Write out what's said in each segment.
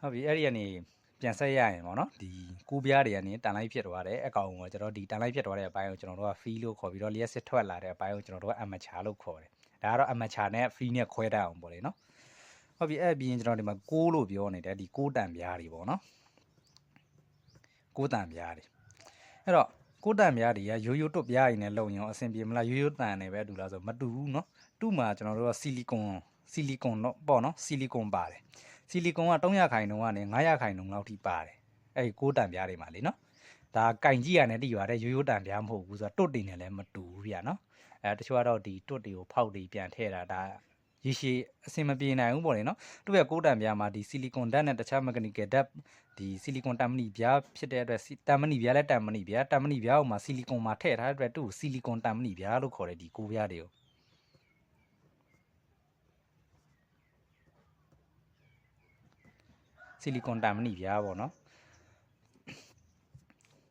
ဟုတ်ပြီအဲ့ဒီကနေပြန်ဆက်ရရင်ပေါ့နော်ဒီကူးပြားတွေကနေတန်လိုက်ဖြစ်သွားတယ်အကောင်ကကျွန်တော်ဒီတန်လိုက်ဖြစ်သွားတဲ့အပိုင်းကိုကျွန်တော်တို့က fee လို့ခေါ်ပြီးတော့လျှက်စစ်ထွက်လာတဲ့အပိုင်းကိုကျွန်တော်တို့က amateur လို့ခေါ်တယ်ဒါကတော့ amateur နဲ့ fee နဲ့ခွဲတတ်အောင်ပေါ့လေနော်ဟုတ်ပြီအဲ့ပြီးရင်ကျွန်တော်ဒီမှာကိုးလို့ပြောနေတယ်ဒီကိုးတန်ပြားတွေပေါ့နော်ကိုးတန်ပြားတွေအဲ့တော့ကိုးတန်ပြားတွေကရိုးရိုးတွတ်ပြားတွေနဲ့လုံရင်အဆင်ပြေမလားရိုးရိုးတန်နေပဲတူလားဆိုမတူဘူးနော်တူမှာကျွန်တော်တို့ကဆီလီကွန်ဆီလီကွန်တော့ပေါ့နော်ဆီလီကွန်ပါတယ် ဆီလီကွန်က300ခိုင်နှုန်းကနေ900ခိုင်နှုန်းလောက်ထိပါတယ်အဲ့ဒီကိုးတန်ပြားတွေမှာလေနော်ဒါကင်ကြီးရနဲ့တိရွာတဲ့ရိုးရိုးတန်ပြားမဟုတ်ဘူးဆိုတော့တွတ်တွေနဲ့လည်းမတူဘူးဗျာနော်အဲတချို့ကတော့ဒီတွတ်တွေကိုဖောက်တွေပြန်ထည့်တာဒါရရှိအဆင်မပြေနိုင်ဘူးပေါ့လေနော်သူ့ရဲ့ကိုးတံပြားမှာဒီဆီလီကွန်ဓာတ်နဲ့တခြားမက်ခနီကယ်ဓာတ်ဒီဆီလီကွန်တမ်မနီပြားဖြစ်တဲ့အတွက်တမ်မနီပြားလည်းတမ်မနီပြားတမ်မနီပြားကိုမှဆီလီကွန်မှာထည့်ထားတဲ့အတွက်သူ့ကိုဆီလီကွန်တမ်မနီပြားလို့ခေါ်တယ်ဒီကိုးပြားတွေကို ဆီလီကွန်တမ်မနီပြားပေါ့နော်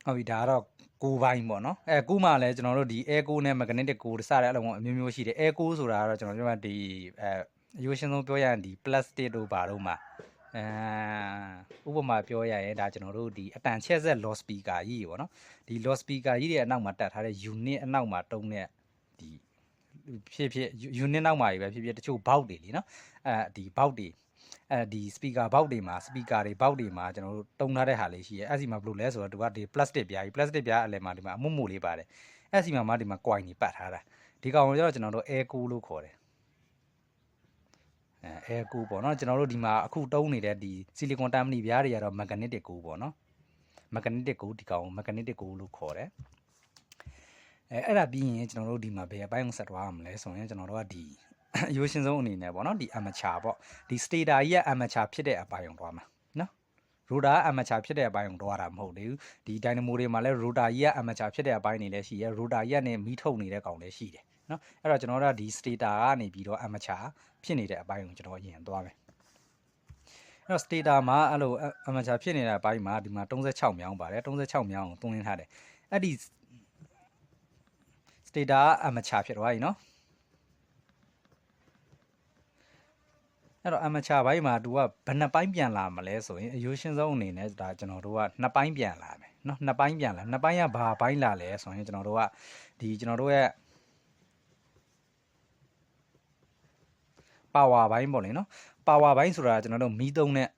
ဟုတ်ပြီဒါကတော့ကိုးပိုင်းပေါ့နော်အဲကိုးမှလည်းကျွန်တော်တို့ဒီ air ကိုနဲ့ magnetic ကိုစတဲ့အလုံးအမျိုးမျိုးရှိတယ် air ကိုဆိုတာကတော့ကျွန်တော်တို့ကဒီအဲအယူရှင်းဆုံးပြောရရင်ဒီ plastic တို့ဘာတို့မှာအဲဥပမာပြောရရင်ဒါကျွန်တော်တို့ဒီအတန်ချက်ဆက် low speaker ကြီးပေါ့နော်ဒီ low speaker ကြီးတွေအနောက်မှာတက်ထားတဲ့ unit အနောက်မှာတုံးတဲ့ဒီဖြစ်ဖြစ် unit နောက်မှာကြီးပဲဖြစ်ဖြစ်တချို့ box တွေလीနော်အဲဒီ box တွေ အဲဒီ speaker box တွေမှာ speaker တွေ box တွေမှာကျွန်တော်တို့တုံထားတဲ့ဟာလေးရှိရဲအဲ့ဒီမှာဘယ်လိုလဲဆိုတော့သူကဒီ plastic ပြားကြီး plastic ပြားအလယ်မှာဒီမှာအမှုမှုလေးပါတယ်အဲ့ဒီမှာမှဒီမှာ coin တွေပတ်ထားတာဒီကောင်ကိုကျတော့ကျွန်တော်တို့ air cool လို့ခေါ်တယ်အဲ air cool ပေါ့နော်ကျွန်တော်တို့ဒီမှာအခုတုံးနေတဲ့ဒီ silicon တမ်မနီပြားတွေကတော့ magnetic cool ပေါ့နော် magnetic cool ဒီကောင် magnetic cool လို့ခေါ်တယ်အဲအဲ့ဒါပြီးရင်ကျွန်တော်တို့ဒီမှာဘယ်အပိုင်းကိုဆက်သွားရမလဲဆိုရင်ကျွန်တော်တို့ကဒီ အယိုးရှင်ဆုံးအနေနဲ့ပေါ့နော်ဒီ amateur ပေါ့ဒီ stator ကြီးက amateur ဖြစ်တဲ့အပိုင်းကိုတွားမှာနော် rotor amateur ဖြစ်တဲ့အပိုင်းကိုတွားတာမဟုတ်သေးဘူးဒီ dynamo တွေမှာလည်း rotor ကြီးက amateur ဖြစ်တဲ့အပိုင်းတွေလည်းရှိရဲ rotor ကြီးကနေမီးထုတ်နေတဲ့ကောင်လည်းရှိတယ်နော်အဲ့တော့ကျွန်တော်တို့ကဒီ stator ကနေပြီးတော့ amateur ဖြစ်နေတဲ့အပိုင်းကိုကျွန်တော်ရင်သွားမယ်အဲ့တော့ stator မှာအဲ့လို amateur ဖြစ်နေတဲ့အပိုင်းမှာဒီမှာ36မြောင်းပါတယ်36မြောင်းကိုတွန်းလင်းထားတယ်အဲ့ဒီ stator amateur ဖြစ်သွားပြီနော် အဲ့တော့ amateur ဘိုင်းမှာ तू ကဘယ်နှပိုင်းပြန်လာမလဲဆိုရင်အယိုးရှင်းဆုံးအနေနဲ့ဒါကျွန်တော်တို့ကနှစ်ပိုင်းပြန်လာမယ်เนาะနှစ်ပိုင်းပြန်လာနှစ်ပိုင်းကဘာပိုင်းလာလဲဆိုရင်ကျွန်တော်တို့ကဒီကျွန်တော်တို့ရဲ့ power ဘိုင်းပေါ့လေနော် power ဘိုင်းဆိုတာကျွန်တော်တို့မီးသုံးတဲ့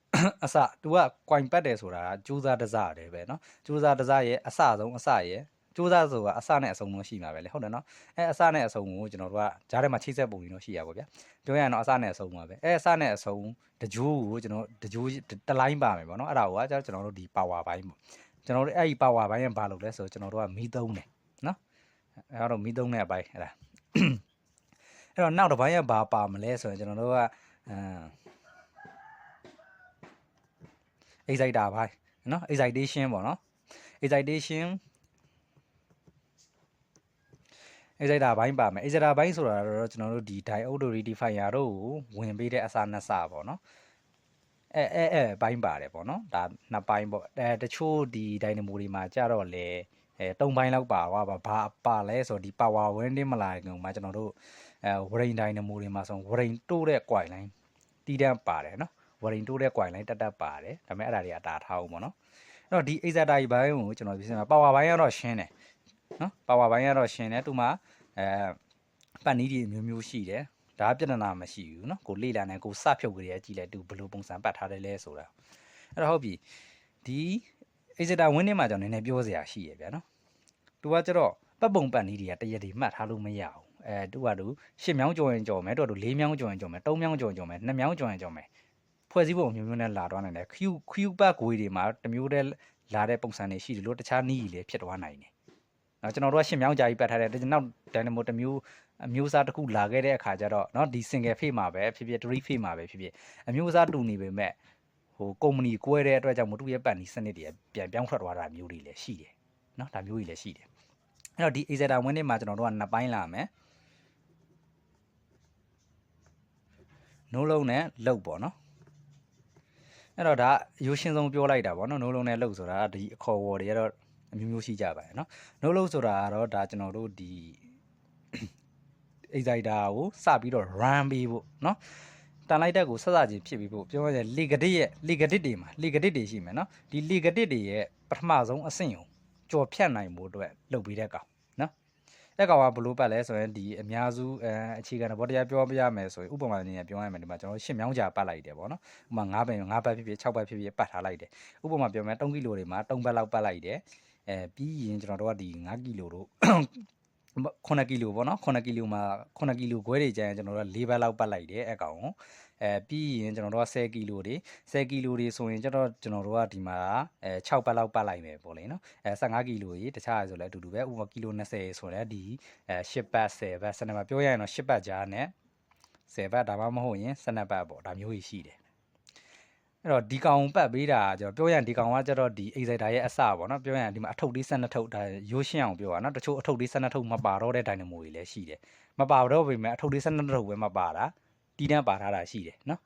အစ तू က coin ပတ်တယ်ဆိုတာကကြိုးစားတစားတယ်ပဲเนาะကြိုးစားတစားရဲ့အစဆုံးအစရဲ့ ကြိုးစားဆိုတာအစနဲ့အဆုံးလုံးရှိမှာပဲလေဟုတ်တယ်နော်အဲအစနဲ့အဆုံးကိုကျွန်တော်တို့ကကြားထဲမှာချိတ်ဆက်ပုံကြီးတော့ရှိရပါဗျာပြောရရင်တော့အစနဲ့အဆုံးပါပဲအဲအစနဲ့အဆုံးတကြိုးကိုကျွန်တော်တကြိုးတလိုင်းပါမယ်ပေါ့နော်အဲ့ဒါကိုကကျွန်တော်တို့ဒီ power ဘိုင်းပေါ့ကျွန်တော်တို့အဲ့ဒီ power ဘိုင်းကဘာလုပ်လဲဆိုတော့ကျွန်တော်တို့ကမီးသုံးတယ်နော်အဲ့တော့မီးသုံးတဲ့အပိုင်းအဲ့ဒါအဲ့တော့နောက်တစ်ပိုင်းကဘာပါမလဲဆိုရင်ကျွန်တော်တို့ကအဲ exciter ဘိုင်းနော် excitation ပေါ့နော် excitation excitor ဘိုင်းပါမယ် excitor ဘိုင်းဆိုတာတော့ကျွန်တော်တို့ဒီ diode rectifier တို့ကိုဝင်ပေးတဲ့အစားနှစ်စပေါ့နော်အဲအဲအဲဘိုင်းပါတယ်ပေါ့နော်ဒါနှစ်ပိုင်းပေါ့အဲတချို့ဒီ dynamo တွေမှာကြတော့လေအဲ၃ဘိုင်းလောက်ပါသွားပါဘာပါလဲဆိုတော့ဒီ power winding မလာခင်မှာကျွန်တော်တို့အဲ waring dynamo တွေမှာဆို waring တိုးတဲ့ coil line တီးတန်းပါတယ်နော် waring တိုးတဲ့ coil line တက်တက်ပါတယ်ဒါပေမဲ့အဲ့ဒါတွေအတားထားအောင်ပေါ့နော်အဲ့တော့ဒီ excitor ဘိုင်းကိုကျွန်တော်ပြင်ဆင်မှာ power ဘိုင်းကတော့ရှင်းတယ် နော်ပါဝါဘိုင်းကတော့ရှင်တယ်သူမှအဲပတ်နီးတွေမျိုးမျိုးရှိတယ်ဒါပြဿနာမရှိဘူးနော်ကိုလေ့လာနေကိုစဖြုတ်ကြရကြည့်လိုက်သူဘယ်လိုပုံစံပတ်ထားတယ်လဲဆိုတာအဲ့တော့ဟုတ်ပြီဒီအေဂျစ်တာဝင်းထဲမှာကျွန်တော်နည်းနည်းပြောစရာရှိရဗျာနော်သူကကျတော့ပတ်ပုံပတ်နီးတွေကတရက်တွေမှတ်ထားလို့မရဘူးအဲသူကသူရှစ်မြောင်းကြော်ရင်ကြော်မယ်တော်တော်လေးမြောင်းကြော်ရင်ကြော်မယ်သုံးမြောင်းကြော်ရင်ကြော်မယ်နှစ်မြောင်းကြော်ရင်ကြော်မယ်ဖွဲ့စည်းပုံမျိုးမျိုးနဲ့လာသွားနိုင်တယ် Q Q ပတ်ဂွေတွေမှာတမျိုးတည်းလာတဲ့ပုံစံတွေရှိတယ်လို့တခြားနီးကြီးလည်းဖြစ်သွားနိုင်တယ် နော်ကျွန်တော်တို့ကရှင်မြောင်းကြာကြီးပတ်ထားတဲ့နောက်ဒိုင်နမိုတစ်မျိုးအမျိုးအစားတစ်ခုလာခဲ့တဲ့အခါကျတော့နော်ဒီ single phase မှာပဲဖြစ်ဖြစ်3 phase မှာပဲဖြစ်ဖြစ်အမျိုးအစားတူနေပေမဲ့ဟိုကုမ္ပဏီကွဲတဲ့အတွက်ကြောင့်မတူရဲ့ပတ်နီစနစ်တွေပြန်ပြောင်းထွက်သွားတာမျိုးတွေလည်းရှိတယ်နော်ဒါမျိုးတွေလည်းရှိတယ်အဲ့တော့ဒီ Azeta Win နဲ့မှာကျွန်တော်တို့ကနှစ်ပိုင်းလာမယ်နိုးလုံးနဲ့လှုပ်ပေါ့နော်အဲ့တော့ဒါရိုးရှင်းဆုံးပြောလိုက်တာပေါ့နော်နိုးလုံးနဲ့လှုပ်ဆိုတာဒီအခေါ်ဝေါ်တွေကတော့ အမျိုးမျိုးရှိကြပါတယ်เนาะနိုးလုံးဆိုတာကတော့ဒါကျွန်တော်တို့ဒီ exciter ကိုစပြီးတော့ run ပေးဖို့เนาะ တန်လိုက်တက်ကိုဆက်စချင်းဖြစ်ပြီးဖို့ပြောရရင်လေကတစ်ရဲ့လေကတစ်တွေမှာလေကတစ်တွေရှိမယ်နော်ဒီလေကတစ်တွေရဲ့ပထမဆုံးအဆင့်ကိုကြော်ဖြတ်နိုင်ဖို့အတွက်လုပ်ပြီးတဲ့ကောင်နော်အဲ့ကောင်ကဘလို့ပတ်လဲဆိုရင်ဒီအများစုအဲအခြေခံတော့တရားပြောပြရမယ်ဆိုရင်ဥပမာအနေနဲ့ပြောရမယ်ဒီမှာကျွန်တော်ရှစ်မြောင်းကြာပတ်လိုက်တယ်ပေါ့နော်ဥပမာ9ဘယ်9ဘက်ဖြစ်ဖြစ်6ဘက်ဖြစ်ဖြစ်ပတ်ထားလိုက်တယ်ဥပမာပြောမယ်3ကီလိုတွေမှာ3ဘက်လောက်ပတ်လိုက်တယ် အဲပြီးရင်ကျွန်တော်တို့ကဒီ9ကီလိုတို့9ကီလိုပေါ့နော်9ကီလိုမှာ9ကီလိုခွဲတွေကျရင်ကျွန်တော်တို့က4ဘက်လောက်ပတ်လိုက်တယ်အဲ့ကောင်ကိုအဲပြီးရင်ကျွန်တော်တို့က10ကီလိုတွေ10ကီလိုတွေဆိုရင်ကျွန်တော်ကျွန်တော်တို့ကဒီမှာအဲ6ဘက်လောက်ပတ်လိုက်မယ်ပေါ့လေနော်အဲ15ကီလိုကြီးတခြားဆိုလည်းအတူတူပဲဥပမာကီလို20ဆိုလည်းဒီအဲ10ဘက်10ဘက်စနစ်မှာပြောရရင်တော့10ဘက်ကြားနဲ့10ဘက်ဒါမှမဟုတ်ရင်12ဘက်ပေါ့ဒါမျိုးကြီးရှိတယ် အဲ့တော့ဒီကောင်ပတ်ပေးတာကျွန်တော်ပြောရရင်ဒီကောင်ကကျတော့ဒီ exciter ရဲ့အစပေါ့နော်ပြောရရင်ဒီမှာအထုပ်လေး12ထုပ်ဒါရိုးရှင်းအောင်ပြောရနော်တချို့အထုပ်လေး12ထုပ်မပါတော့တဲ့ dynamo တွေလည်းရှိတယ်မပါတော့ပေမဲ့အထုပ်လေး12ထုပ်ပဲမပါတာတီးတန်းပါထားတာရှိတယ်နော်